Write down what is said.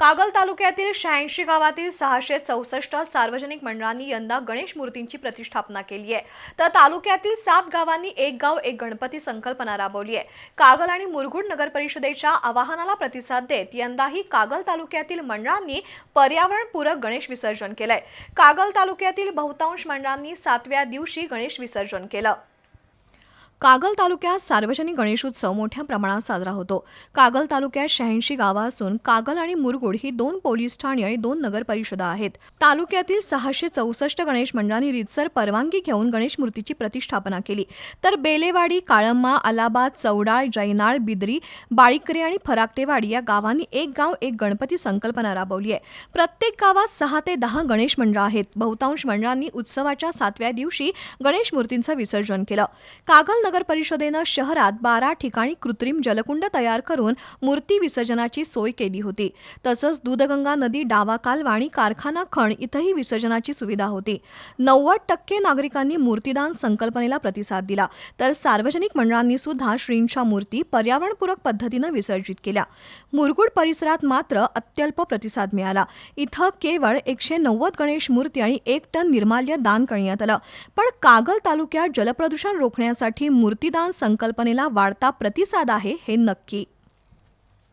कागल तालुक्यातील शहाऐंशी गावातील सहाशे चौसष्ट सार्वजनिक मंडळांनी यंदा गणेश मूर्तींची प्रतिष्ठापना केली आहे. तर तालुक्यातील सात गावांनी एक गाव एक गणपती संकल्पना राबवली आहे. कागल आणि मुरगुड नगर परिषदेच्या आवाहनाला प्रतिसाद देत यंदाही कागल तालुक्यातील मंडळांनी पर्यावरणपूरक गणेश विसर्जन केलंय. कागल तालुक्यातील बहुतांश मंडळांनी सातव्या दिवशी गणेश विसर्जन केलं. कागल तालुक्यात सार्वजनिक गणेशोत्सव मोठ्या प्रमाणात साजरा होतो. कागल तालुक्यात शहाऐंशी गावं असून कागल आणि मुरगुड ही दोन पोलीस ठाणी आणि दोन नगर परिषदा आहेत. तालुक्यातील सहाशे चौसष्ट गणेश मंडळांनी रितसर परवानगी घेऊन गणेश मूर्तीची प्रतिष्ठापना केली. तर बेलेवाडी काळम्मा अलाबाद चौडाळ जैनाळ बिद्री बाळीकरे आणि फराकटेवाडी या गावांनी एक गाव एक गणपती संकल्पना राबवली आहे. प्रत्येक गावात सहा ते दहा गणेश मंडळ आहेत. बहुतांश मंडळांनी उत्सवाच्या सातव्या दिवशी गणेश मूर्तींचं विसर्जन केलं. कागल नगर परिषदेनं शहरात बारा ठिकाणी कृत्रिम जलकुंड तयार करून मूर्ती विसर्जनाची सोय केली होती. तसंच दूधगंगा नदी डावा कालवा आणि कारखाना खण इथंही विसर्जनाची सुविधा होती. नव्वद टक्के नागरिकांनी मूर्तीदान संकल्पनेला प्रतिसाद दिला. तर सार्वजनिक मंडळांनी सुद्धा श्रींच्या मूर्ती पर्यावरणपूरक पद्धतीनं विसर्जित केल्या. मुरगुड परिसरात मात्र अत्यल्प प्रतिसाद मिळाला. इथं केवळ एकशे नव्वद गणेश मूर्ती आणि एक टन निर्माल्य दान करण्यात आलं. पण कागल तालुक्यात जलप्रदूषण रोखण्यासाठी मूर्तीदान संकल्पनेला वाढता प्रतिसाद आहे हे नक्की.